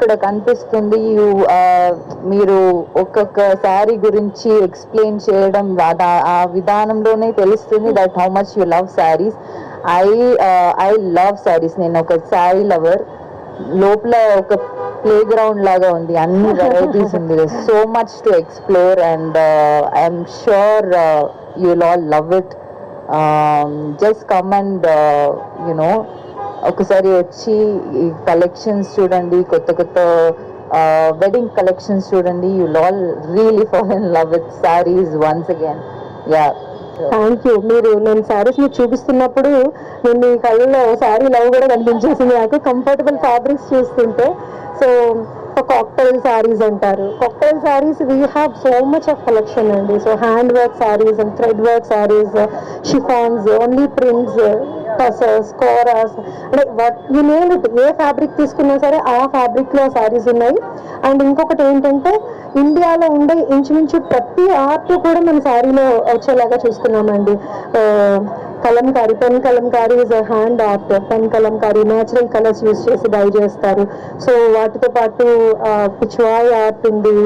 ఇక్కడ కనిపిస్తుంది. మీరు ఒక్కొక్క శారీ గురించి ఎక్స్ప్లెయిన్ చేయడం ఆ- విధానంలోనే తెలుస్తుంది that how much you love saris I I love saris నేను ఒక శారీ లవర్ లోపల ఒక ప్లే గ్రౌండ్ లాగా ఉంది. అన్ని వెరైటీస్ ఉంది. So much to explore and I'm sure you'll all love it just come and you know ఒకసారి వచ్చి ఈ కలెక్షన్స్ చూడండి కొత్త కొత్త వెడ్డింగ్ కలెక్షన్స్ చూడండి. You will really fall in love with saris once again yeah thank you మీరు నేను శారీస్ మీరు చూపిస్తున్నప్పుడు నేను మీ కళ్ళలో శారీ లవ్ కూడా కనిపించేసింది నాకు. కంఫర్టబుల్ ఫ్యాబ్రిక్స్ చూస్తుంటే. సో కాక్టైల్ శారీస్ అంటారు. Cocktail saris we have so much of collection అండి. So hand work saris and thread work saris chiffons only prints tussars koras అంటే you name it A fabric తీసుకున్నా సరే ఆ ఫ్యాబ్రిక్లో శారీస్ ఉన్నాయి. అండ్ ఇంకొకటి ఏంటంటే ఇండియాలో ఉండే ఇంచుమించు ప్రతి ఆర్ట్ కూడా మన శారీలో వచ్చేలాగా చూసుకున్నామండి Kalamkari pen Kalamkari is hand art pen Kalamkari natural colours use చేసి డై చేస్తారు. సో వాటితో పాటు పిచ్వాయ్ ఆర్ట్ ఉంది.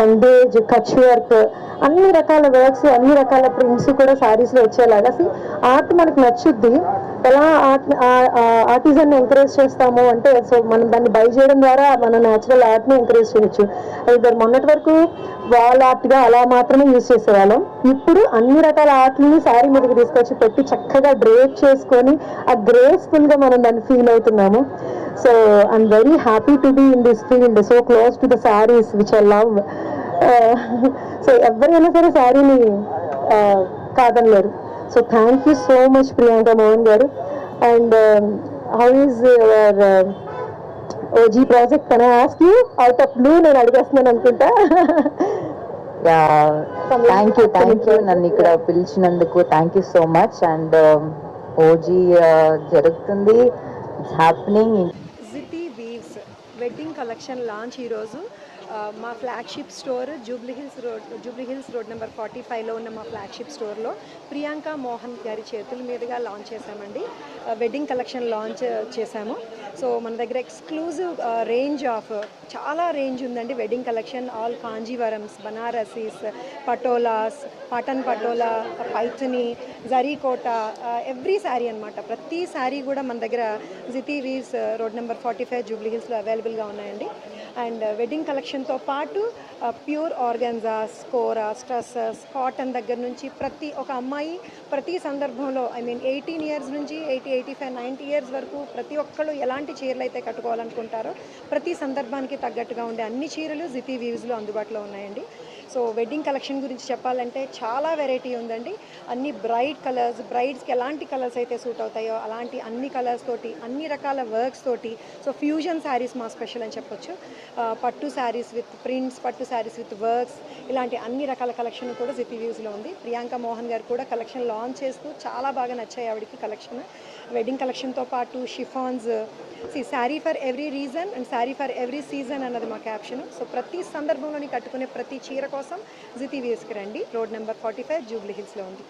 బందేజ్ కచ్ వర్క్ అన్ని రకాల వర్క్స్ అన్ని రకాల ప్రింట్స్ కూడా సారీస్లో వచ్చేలాగా. ఆర్ట్ మనకు నచ్చుద్ది. ఎలా ఆర్ట్ ఆర్టిజన్ ఎంకరేజ్ చేస్తాము అంటే సో మనం దాన్ని బై చేయడం ద్వారా మన న్యాచురల్ ఆర్ట్ని ఎంకరేజ్ చేయొచ్చు. అయితే మొన్నటి వరకు వాల్ ఆర్ట్గా అలా మాత్రమే యూజ్ చేసేవాళ్ళం. ఇప్పుడు అన్ని రకాల ఆర్ట్లని శారీ మీదకి తీసుకొచ్చి పెట్టి చక్కగా డ్రేప్ చేసుకొని ఆ గ్రేస్ఫుల్గా మనం దాన్ని ఫీల్ అవుతున్నాము. So I'm very happy to be in this field so close to the saris which I love so ఎవరైనా సరే శారీని కాదనలేరు. So thank you so much Priyanka Mohan garu. And how is your OG project అని ask you out of blue నేను అడిగేస్తున్నాను అనుకుంటా. Thank you thank you నన్ను ఇక్కడ పిలిచినందుకు thank you so much and OG జరుగుతుంది. It's happening GT weaves wedding collection launch ఈరోజు. మా flagship store Jubilee Hills road Jubilee Hills road number forty ఫైవ్లో ఉన్న మా ఫ్లాగ్షిప్ స్టోర్లో ప్రియాంక మోహన్ గారి చేతుల మీదుగా లాంచ్ చేశామండి. వెడ్డింగ్ కలెక్షన్ లాంచ్ చేశాము. సో మన దగ్గర ఎక్స్క్లూజివ్ రేంజ్ ఆఫ్ చాలా రేంజ్ ఉందండి wedding collection all Kanjeevarams Banarasis Patolas Patan Patola Paithani Zari Kota every sari అనమాట ప్రతి శారీ కూడా మన దగ్గర GT Weaves road number forty five Jubilee హిల్స్లో అవైలబుల్గా ఉన్నాయండి. అండ్ వెడ్డింగ్ కలెక్షన్ కలెక్షన్తో పాటు ప్యూర్ ఆర్గాన్జాస్ కోరా స్ట్రెస్సెస్ కాటన్ దగ్గర నుంచి ప్రతి ఒక అమ్మాయి ప్రతి సందర్భంలో ఐ మీన్ ఎయిటీన్ ఇయర్స్ నుంచి eighty eighty five ninety years వరకు ప్రతి ఒక్కళ్ళు ఎలాంటి చీరలు అయితే కట్టుకోవాలనుకుంటారో ప్రతి సందర్భానికి తగ్గట్టుగా ఉండే అన్ని చీరలు జితి వ్యూస్లో అందుబాటులో ఉన్నాయండి. సో వెడ్డింగ్ కలెక్షన్ గురించి చెప్పాలంటే చాలా వెరైటీ ఉందండి. అన్ని బ్రైట్ కలర్స్ బ్రైడ్స్కి ఎలాంటి కలర్స్ అయితే సూట్ అవుతాయో అలాంటి అన్ని కలర్స్ తోటి అన్ని రకాల వర్క్స్ తోటి సో ఫ్యూజన్ శారీస్ మా స్పెషల్ అని చెప్పొచ్చు. పట్టు శారీస్ విత్ ప్రింట్స్ పట్టు శారీస్ విత్ వర్క్స్ ఇలాంటి అన్ని రకాల కలెక్షన్ కూడా జిపి వ్యూస్లో ఉంది. ప్రియాంక మోహన్ గారు కూడా కలెక్షన్ లాంచ్ చేస్తూ చాలా బాగా నచ్చాయి ఆవిడకి కలెక్షన్ వెడ్డింగ్ కలెక్షన్తో పాటు chiffons C sari for every reason and sari for every season అన్నది మా క్యాప్షన్ సో ప్రతి సందర్భంలోని కట్టుకునే ప్రతి చీర కోసం జీ టీవీఎస్కి రండి. Road number forty five Jubilee హిల్స్లో ఉంది.